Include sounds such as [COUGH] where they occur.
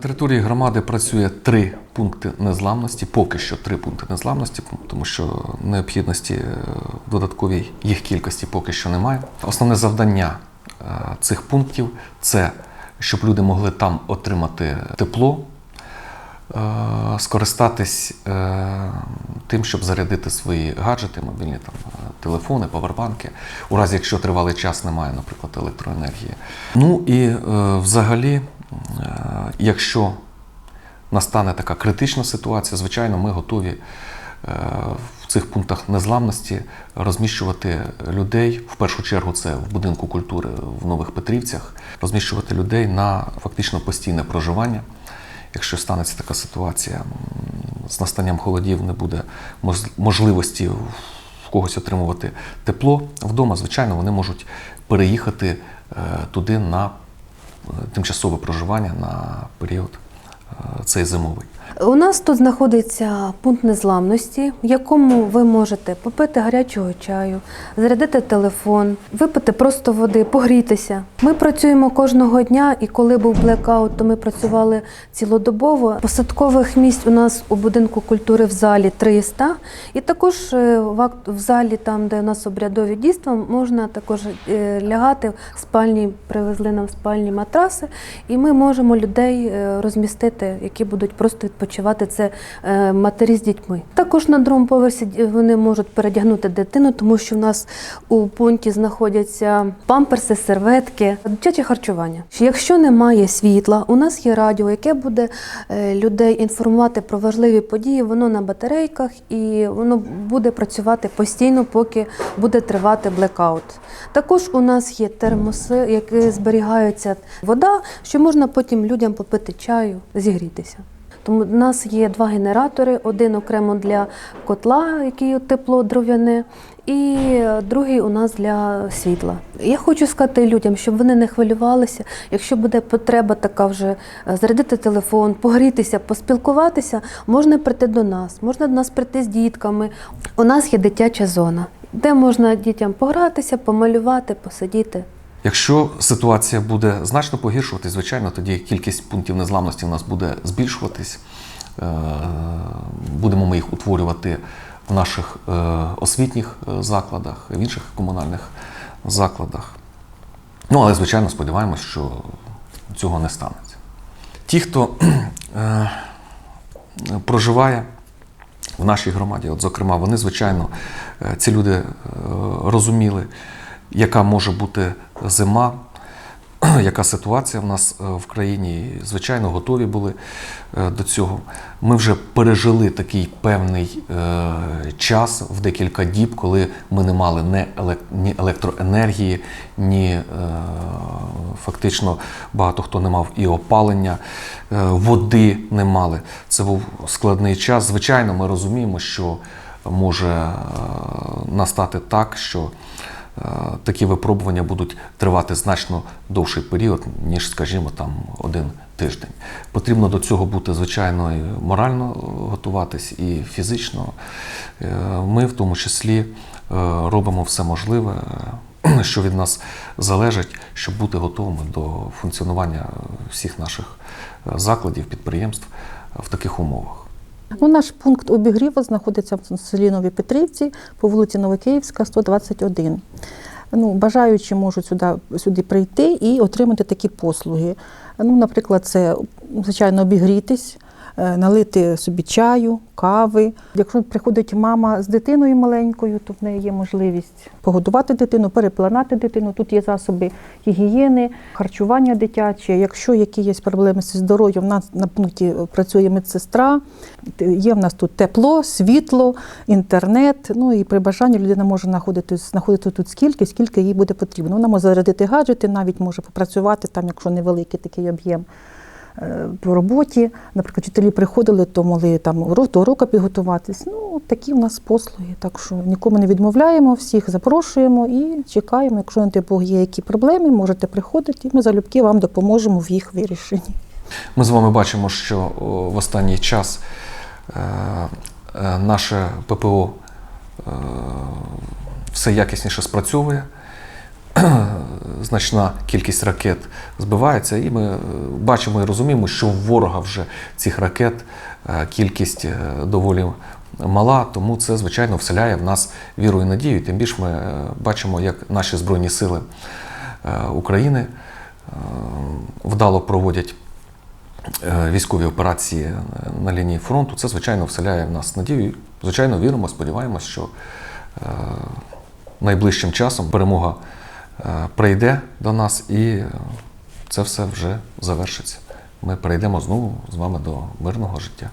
Території громади працює три пункти незламності, поки що три пункти незламності, тому що необхідності е, в додатковій їх кількості поки що немає. Основне завдання е, цих пунктів це щоб люди могли там отримати тепло, е, скористатись е, тим, щоб зарядити свої гаджети, мобільні там е, телефони, павербанки, у разі якщо тривалий час немає, наприклад, електроенергії. Ну і е, взагалі, е, якщо настане така критична ситуація, звичайно, ми готові е, в цих пунктах незламності розміщувати людей. В першу чергу це в будинку культури в Нових Петрівцях, розміщувати людей на фактично постійне проживання. Якщо станеться така ситуація, з настанням холодів не буде можливості в когось отримувати тепло вдома, звичайно, вони можуть переїхати е, туди на тимчасове проживання на період е, цей зимовий. У нас тут знаходиться пункт незламності, в якому ви можете попити гарячого чаю, зарядити телефон, випити просто води, погрітися. Ми працюємо кожного дня, і коли був блекаут, то ми працювали цілодобово. Посадкових місць у нас у будинку культури в залі 300. І також е, в залі, там, де у нас обрядові дійства, можна також е, лягати в спальні, привезли нам спальні матраси, і ми можемо людей е, розмістити, які будуть просто відпочивати. Це е, матері з дітьми. Також на другому поверсі вони можуть передягнути дитину, тому що в нас у пункті знаходяться памперси, серветки, дитяче харчування. Якщо немає світла, у нас є радіо, яке буде е, людей інформувати про важливі події. Воно на батарейках і воно буде працювати постійно, поки буде тривати блекаут. Також у нас є термоси, які зберігаються вода, що можна потім людям попити чаю, зігрітися. Тому у нас є два генератори: один окремо для котла, який тепло дров'яне, і другий у нас для світла. Я хочу сказати людям, щоб вони не хвилювалися. Якщо буде потреба така вже е, зарядити телефон, погрітися, поспілкуватися, можна прийти до нас, можна до нас прийти з дітками. У нас є дитяча зона, де можна дітям погратися, помалювати, посидіти. Якщо ситуація буде значно погіршуватись, звичайно, тоді кількість пунктів незламності в нас буде збільшуватись. Е, Будемо ми їх утворювати в наших е, освітніх е, закладах, в інших комунальних закладах. Ну, але, звичайно, сподіваємось, що цього не станеться. Ті, хто проживає в нашій громаді, от, зокрема, вони, звичайно, ці люди розуміли, яка може бути зима, [CLEARS THROAT] яка ситуація в нас е, в країні. Звичайно, готові були е, до цього. Ми вже пережили такий певний е, час в декілька діб, коли ми не мали ні електроенергії, ні фактично багато хто не мав і опалення, води не мали. Це був складний час. Звичайно, ми розуміємо, що може настати так, що такі випробування будуть тривати значно довший період, ніж, скажімо, там один тиждень. Потрібно до цього бути, звичайно, і морально готуватись, і фізично. Е, Ми в тому числі е, робимо все можливе, [CLEARS THROAT] що від нас залежить, щоб бути готовими до функціонування всіх наших е, закладів, підприємств в таких умовах. Ну, наш пункт обігріву знаходиться в селі Нові Петрівці по вулиці Новокиївська, 121. Ну, бажаючі можуть сюди, сюди прийти і отримати такі послуги. Ну, наприклад, це, звичайно, обігрітись, налити собі чаю, кави. Якщо приходить мама з дитиною маленькою, то в неї є можливість погодувати дитину, перепланати дитину. Тут є засоби гігієни, харчування дитяче. Якщо які є проблеми зі здоров'ям, в нас на пункті працює медсестра. Є в нас тут тепло, світло, інтернет. Ну і при бажанні людина може знаходитись, знаходити тут скільки, скільки їй буде потрібно. Вона може зарядити гаджети, навіть може попрацювати там, якщо невеликий такий об'єм. Е, По роботі, наприклад, вчителі приходили, то могли там уро- до уроку підготуватись. Ну, такі в нас послуги. Так що нікому не відмовляємо, всіх запрошуємо і чекаємо. Якщо на Бог є які проблеми, можете приходити, і ми залюбки вам допоможемо в їх вирішенні. Ми з вами бачимо, що в останній час е, е, наше ППО все якісніше спрацьовує. Значна кількість ракет збивається, і ми е, бачимо і розуміємо, що в ворога вже цих ракет е, кількість е, доволі мала, тому це, звичайно, вселяє в нас віру і надію. Тим більше ми бачимо, як наші Збройні сили України вдало проводять військові операції на лінії фронту. Це, звичайно, вселяє в нас надію. Звичайно, віримо, сподіваємось, що найближчим часом перемога прийде до нас і е, це все вже завершиться. Ми перейдемо знову з вами до мирного життя.